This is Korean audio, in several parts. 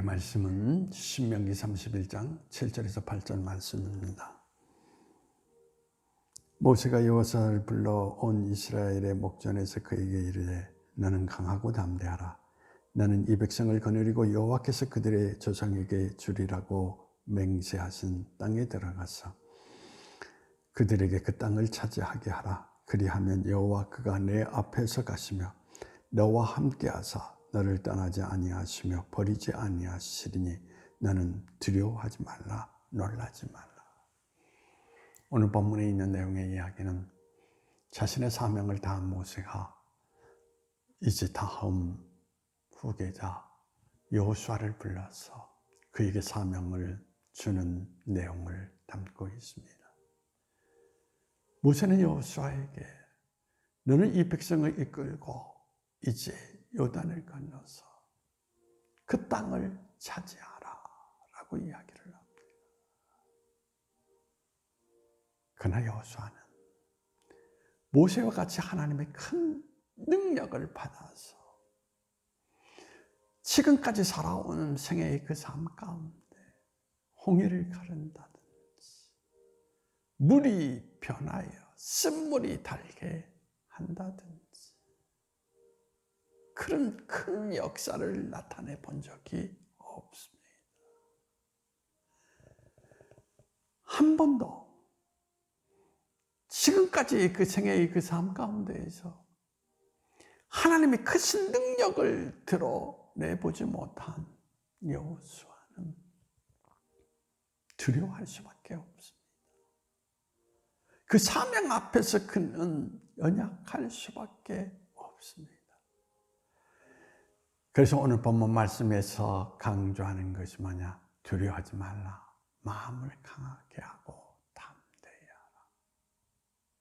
오늘의 말씀은 신명기 31장 7절에서 8절 말씀입니다. 모세가 여호사를 불러 온 이스라엘의 목전에서 그에게 이르되 너는 강하고 담대하라 나는 이 백성을 거느리고 여호와께서 그들의 조상에게 주리라고 맹세하신 땅에 들어가서 그들에게 그 땅을 차지하게 하라 그리하면 여호와 그가 내 앞에서 가시며 너와 함께하사 너를 떠나지 아니하시며 버리지 아니하시리니 너는 두려워하지 말라 놀라지 말라. 오늘 본문에 있는 내용의 이야기는 자신의 사명을 다한 모세가 이제 다음 후계자 여호수아를 불러서 그에게 사명을 주는 내용을 담고 있습니다. 모세는 여호수아에게 너는 이 백성을 이끌고 이제 요단을 건너서 그 땅을 차지하라 라고 이야기를 합니다. 그러나 여호수아는 모세와 같이 하나님의 큰 능력을 받아서 지금까지 살아온 생애의 그 삶 가운데 홍해를 가른다든지 물이 변하여 쓴물이 달게 한다든지 그런 큰 역사를 나타내 본 적이 없습니다. 한 번도 지금까지 그 생애의 그 삶 가운데에서 하나님의 크신 능력을 드러내보지 못한 여호수아는 두려워할 수밖에 없습니다. 그 사명 앞에서 그는 연약할 수밖에 없습니다. 그래서 오늘 본문 말씀에서 강조하는 것이 뭐냐? 두려워하지 말라. 마음을 강하게 하고 담대하라.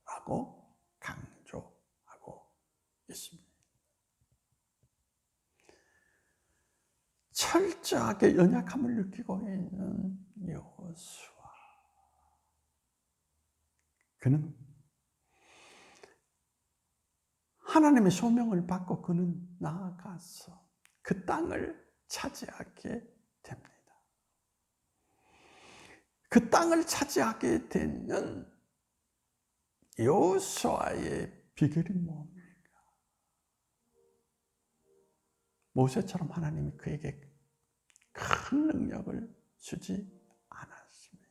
라고 강조하고 있습니다. 철저하게 연약함을 느끼고 있는 여호수아. 그는 하나님의 소명을 받고 그는 나아가서 그 땅을 차지하게 됩니다. 그 땅을 차지하게 되는 여호수아의 비결이 뭡니까? 모세처럼 하나님이 그에게 큰 능력을 주지 않았습니다.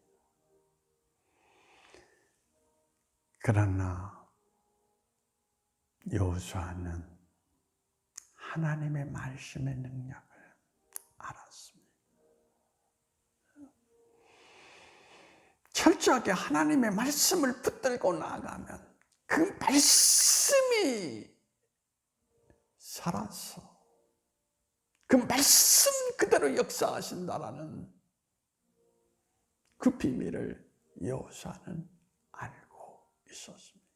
그러나 여호수아는 하나님의 말씀의 능력을 알았습니다. 철저하게 하나님의 말씀을 붙들고 나가면 그 말씀이 살아서 그 말씀 그대로 역사하신다라는 그 비밀을 여호수아는 알고 있었습니다.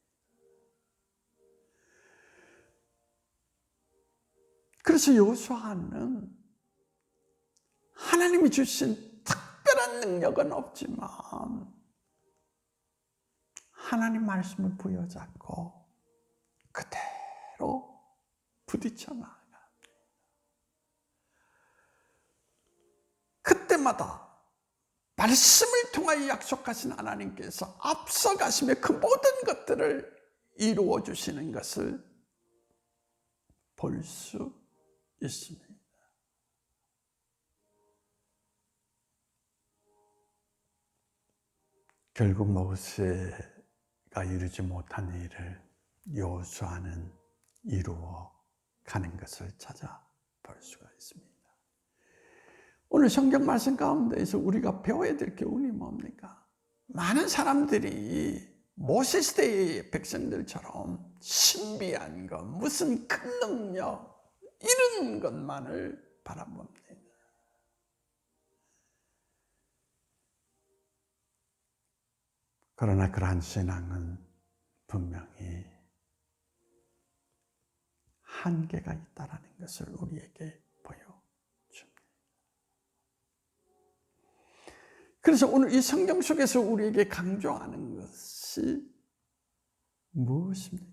그래서 여호수아는 하나님이 주신 특별한 능력은 없지만 하나님 말씀을 부여잡고 그대로 부딪혀 나갑니다. 그때마다 말씀을 통하여 약속하신 하나님께서 앞서가시며 그 모든 것들을 이루어 주시는 것을 볼수 있습니다. 결국 모세가 이루지 못한 일을 여호수아는 이루어 가는 것을 찾아 볼 수가 있습니다. 오늘 성경 말씀 가운데에서 우리가 배워야 될 교훈이 뭡니까? 많은 사람들이 모세 시대의 백성들처럼 신비한 것, 무슨 큰 능력, 이런 것만을 바라봅니다. 그러나 그러한 신앙은 분명히 한계가 있다라는 것을 우리에게 보여줍니다. 그래서 오늘 이 성경 속에서 우리에게 강조하는 것이 무엇입니까?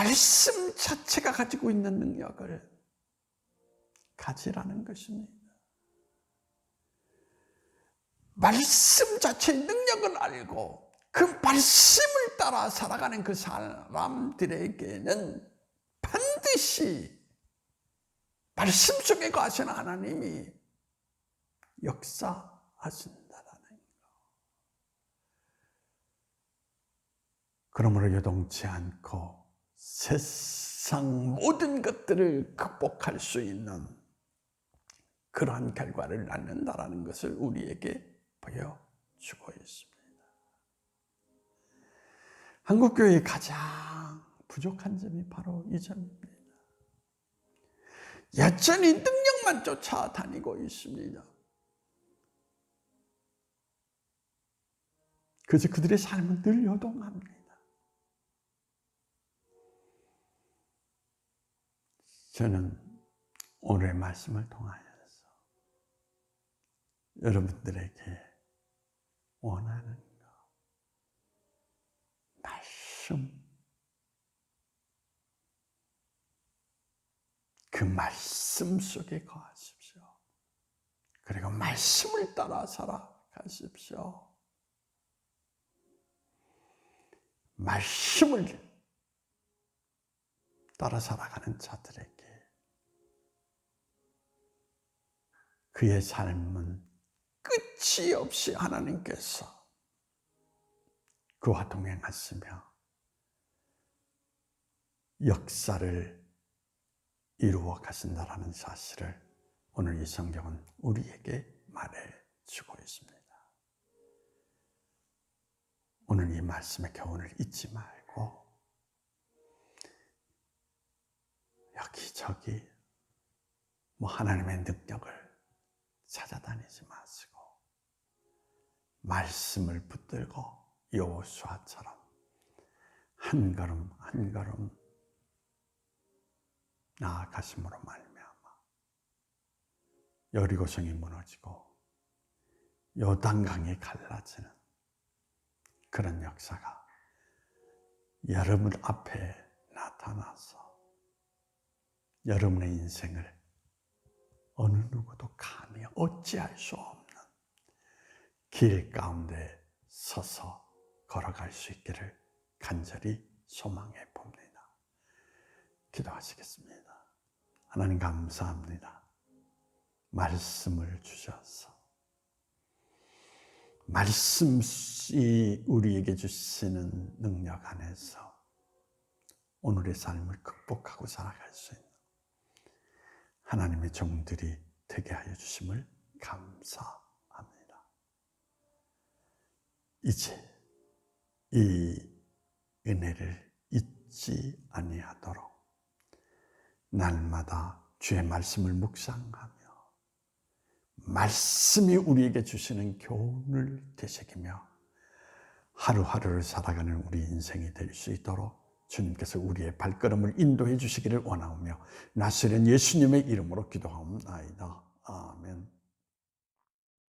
말씀 자체가 가지고 있는 능력을 가지라는 것입니다. 말씀 자체의 능력을 알고 그 말씀을 따라 살아가는 그 사람들에게는 반드시 말씀 속에 거하신 하나님이 역사하신다라는 거. 그러므로 요동치 않고 세상 모든 것들을 극복할 수 있는 그러한 결과를 낳는다라는 것을 우리에게 보여주고 있습니다. 한국교회의 가장 부족한 점이 바로 이 점입니다. 여전히 능력만 쫓아다니고 있습니다. 그래서 그들의 삶은 늘 요동합니다. 저는 오늘의 말씀을 통하여서 여러분들에게 원하는 것, 말씀, 그 말씀 속에 거하십시오. 그리고 말씀을 따라 살아가십시오. 말씀을 따라 살아가는 자들에게 그의 삶은 끝이 없이 하나님께서 그와 동행하시며 역사를 이루어 가신다라는 사실을 오늘 이 성경은 우리에게 말해 주고 있습니다. 오늘 이 말씀의 교훈을 잊지 말고 여기저기 뭐 하나님의 능력을 찾아다니지 마시고 말씀을 붙들고 여호수아처럼 한 걸음 한 걸음 나아가심으로 말미암아 여리고성이 무너지고 요단강이 갈라지는 그런 역사가 여러분 앞에 나타나서 여러분의 인생을 어느 누구도 감히 어찌할 수 없는 길 가운데 서서 걸어갈 수 있기를 간절히 소망해 봅니다. 기도하시겠습니다. 하나님 감사합니다. 말씀을 주셔서 말씀이 우리에게 주시는 능력 안에서 오늘의 삶을 극복하고 살아갈 수 있는 하나님의 종들이 되게 하여 주심을 감사합니다. 이제 이 은혜를 잊지 아니하도록 날마다 주의 말씀을 묵상하며 말씀이 우리에게 주시는 교훈을 되새기며 하루하루를 살아가는 우리 인생이 될 수 있도록 주님께서 우리의 발걸음을 인도해 주시기를 원하오며 나시는 예수님의 이름으로 기도하옵나이다. 아멘.